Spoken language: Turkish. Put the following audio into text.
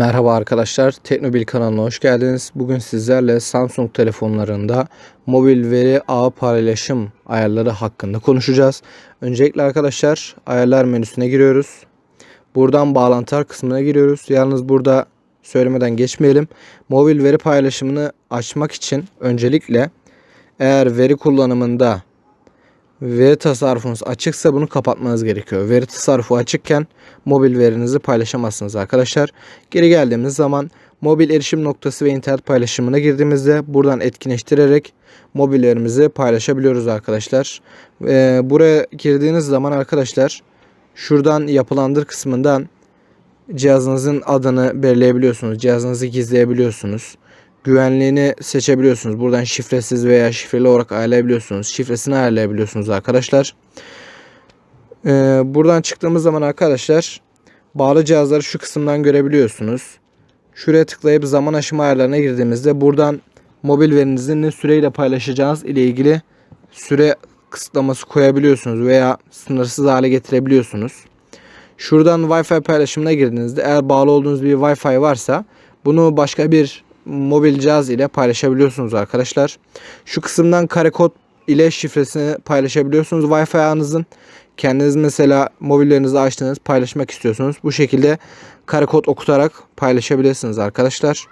Merhaba arkadaşlar, Teknobil kanalına hoş geldiniz. Bugün sizlerle Samsung telefonlarında mobil veri ağı paylaşım ayarları hakkında konuşacağız. Öncelikle arkadaşlar ayarlar menüsüne giriyoruz. Buradan bağlantılar kısmına giriyoruz. Yalnız burada söylemeden geçmeyelim. Mobil veri paylaşımını açmak için öncelikle eğer veri kullanımında veri tasarrufunuz açıksa bunu kapatmanız gerekiyor. Veri tasarrufu açıkken mobil verinizi paylaşamazsınız arkadaşlar. Geri geldiğimiz zaman mobil erişim noktası ve internet paylaşımına girdiğimizde buradan etkinleştirerek mobil verimizi paylaşabiliyoruz arkadaşlar. Ee, buraya girdiğiniz zaman arkadaşlar şuradan yapılandır kısmından cihazınızın adını belirleyebiliyorsunuz. Cihazınızı gizleyebiliyorsunuz. Güvenliğini seçebiliyorsunuz. Buradan şifresiz veya şifreli olarak ayarlayabiliyorsunuz. Şifresini ayarlayabiliyorsunuz arkadaşlar. Ee, buradan çıktığımız zaman arkadaşlar bağlı cihazları şu kısımdan görebiliyorsunuz. Şuraya tıklayıp zaman aşımı ayarlarına girdiğimizde buradan mobil verinizin ne süreyle paylaşacağınız ile ilgili süre kısıtlaması koyabiliyorsunuz veya sınırsız hale getirebiliyorsunuz. Şuradan Wi-Fi paylaşımına girdiğinizde eğer bağlı olduğunuz bir Wi-Fi varsa bunu başka bir mobil cihaz ile paylaşabiliyorsunuz arkadaşlar. Şu kısımdan kare kod ile şifresini paylaşabiliyorsunuz Wi-Fi ağınızın. Kendiniz mesela mobillerinizi açtınız paylaşmak istiyorsunuz. Bu şekilde kare kod okutarak paylaşabilirsiniz arkadaşlar.